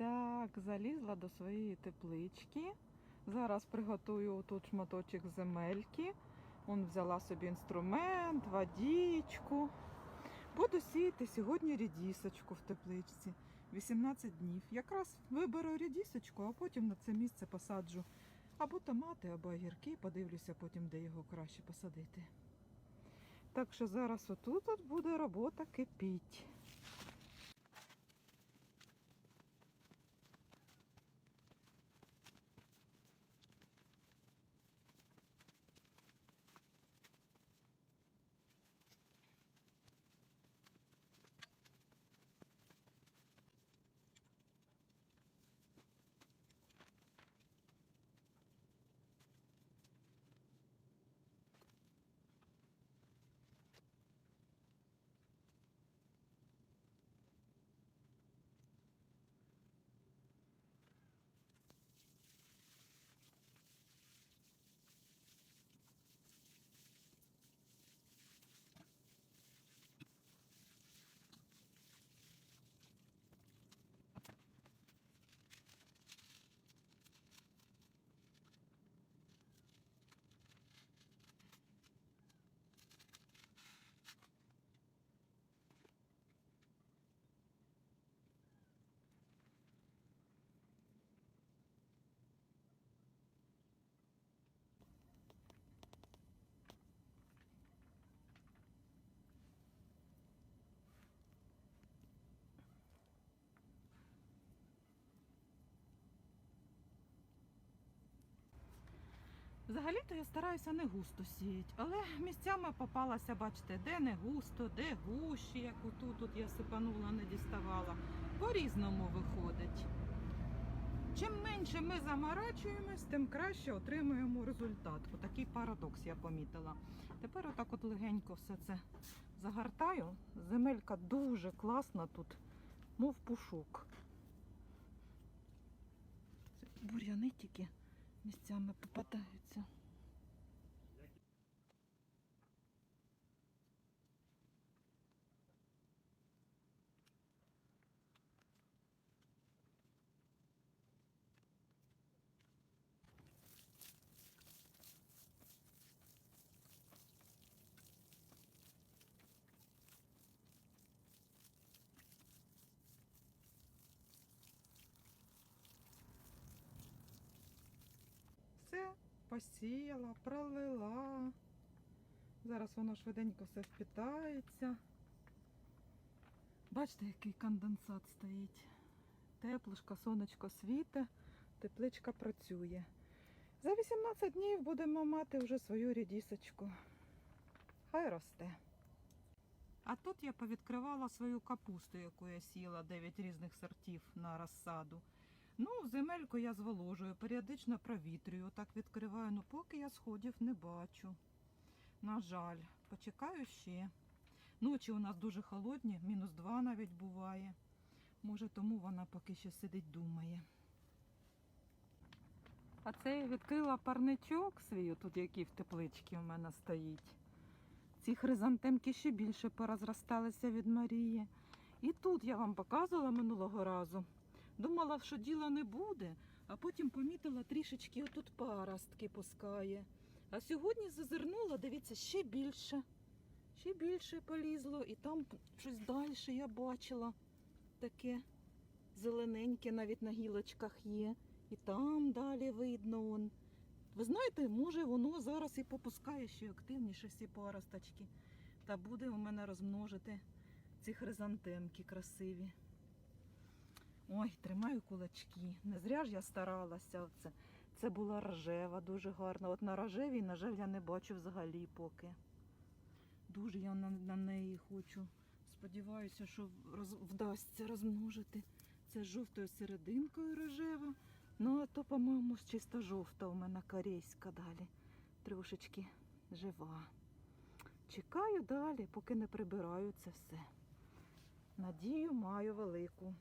Так, залізла до своєї теплички. Зараз приготую тут шматочок земельки. Он взяла собі інструмент, водичку. Буду сіяти сьогодні рідісочку в тепличці. 18 днів. Якраз виберу рідісочку, а потім на це місце посаджу або томати, або огірки. Подивлюся потім, де його краще посадити. Так що зараз отут от буде робота кипіть. Взагалі-то я стараюся не густо сіяти, але місцями попалася, бачите, де не густо, де гущі, як отут тут я сипанула, не діставала. По-різному виходить. Чим менше ми заморачуємось, тим краще отримуємо результат. Отакий парадокс я помітила. Тепер отак от легенько все це загортаю. Земелька дуже класна тут, мов пушок. Бур'яни тільки місцями попадаються. Все посіяла, пролила. Зараз воно швиденько все впітається. Бачите, який конденсат стоїть. Теплишко, сонечко світе, тепличка працює. За 18 днів будемо мати вже свою рідісочку. Хай росте. А тут я повідкривала свою капусту, яку я сіла 9 різних сортів на розсаду. Ну, земельку я зволожую, періодично провітрюю, так відкриваю, ну поки я сходів не бачу. На жаль, почекаю ще. Ночі у нас дуже холодні, мінус 2 навіть буває. Може, тому вона поки що сидить, думає. А це я відкрила парничок свій, тут який в тепличці у мене стоїть. Ці хризантемки ще більше порозросталися від Марії. І тут я вам показувала минулого разу. Думала, що діла не буде, а потім помітила трішечки отут паростки пускає. А сьогодні зазирнула, дивіться, ще більше. Ще більше полізло, і там щось далі я бачила. Таке зелененьке навіть на гілочках є. І там далі видно. Он. Ви знаєте, може воно зараз і попускає ще активніше всі паросточки. Та буде у мене розмножити ці хризантемки красиві. Ой, тримаю кулачки. Не зря ж я старалася. Оце. Це була рожева, дуже гарна. От на рожевій, на жаль, я не бачу взагалі поки. Дуже я на, на неї хочу. Сподіваюся, що роз, вдасться розмножити. Це жовтою серединкою рожева. Ну, а то, по-моєму, чисто жовта у мене корейська далі. Трошечки жива. Чекаю далі, поки не прибираю це все. Надію маю велику.